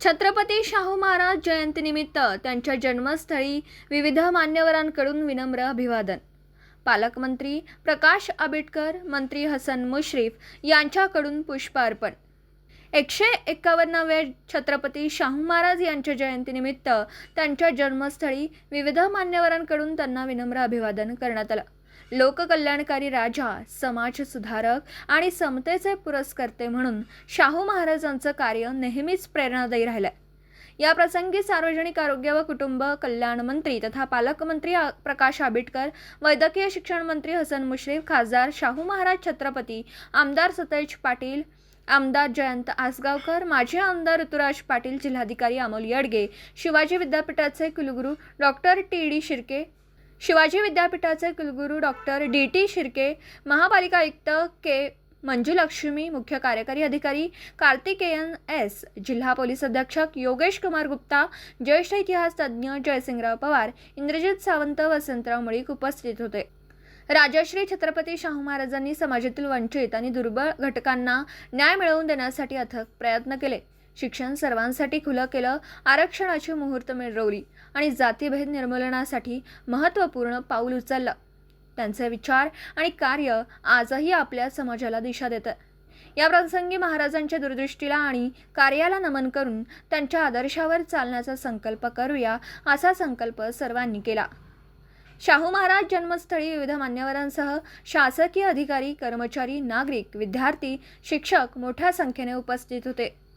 छत्रपती शाहू महाराज जयंतीनिमित्त त्यांच्या जन्मस्थळी विविध मान्यवरांकडून विनम्र अभिवादन. पालकमंत्री प्रकाश आंबेडकर मंत्री हसन मुश्रीफ यांच्याकडून पुष्प अर्पण एकशे एक्कावन्नाव्या छत्रपती शाहू महाराज यांच्या जयंतीनिमित्त त्यांच्या जन्मस्थळी विविध मान्यवरांकडून त्यांना विनम्र अभिवादन करण्यात आलं. लोककल्याणकारी राजा समाज सुधारक आणि समतेचे पुरस्कर्ते म्हणून शाहू महाराजांचं कार्य नेहमीच प्रेरणादायी राहिलंय. या प्रसंगी सार्वजनिक आरोग्य व कुटुंब कल्याण मंत्री तथा पालकमंत्री आ- प्रकाश आंबेडकर वैद्यकीय शिक्षण मंत्री हसन मुश्रीफ खासदार शाहू महाराज छत्रपती आमदार सतेज पाटील आमदार जयंत आसगावकर माजी आमदार ऋतुराज पाटील जिल्हाधिकारी अमोल येडगे शिवाजी विद्यापीठाचे कुलगुरू doctor T D Shirke Shivaji विद्यापीठाचे कुलगुरू डॉक्टर डी टी शिर्के महापालिका आयुक्त के मंजुलक्ष्मी मुख्य कार्यकारी अधिकारी कार्तिकेयन एस जिल्हा पोलीस अधीक्षक योगेश कुमार गुप्ता ज्येष्ठ इतिहास तज्ज्ञ जयसिंगराव पवार इंद्रजित सावंत वसंतराव मुळीक उपस्थित होते. राजश्री छत्रपती शाहू महाराजांनी समाजातील वंचित आणि दुर्बळ घटकांना न्याय मिळवून देण्यासाठी अथक प्रयत्न केले. शिक्षण सर्वांसाठी खुलं केलं आरक्षणाची मुहूर्त मिळवली आणि जातीभेद निर्मूलनासाठी महत्त्वपूर्ण पाऊल उचललं. त्यांचे विचार आणि कार्य आजही आपल्या समाजाला दिशा देतं. या प्रसंगी महाराजांच्या दूरदृष्टीला आणि कार्याला नमन करून त्यांच्या आदर्शावर चालण्याचा संकल्प करूया असा संकल्प सर्वांनी केला. शाहू महाराज जन्मस्थळी विविध मान्यवरांसह शासकीय अधिकारी कर्मचारी नागरिक विद्यार्थी शिक्षक मोठ्या संख्येने उपस्थित होते.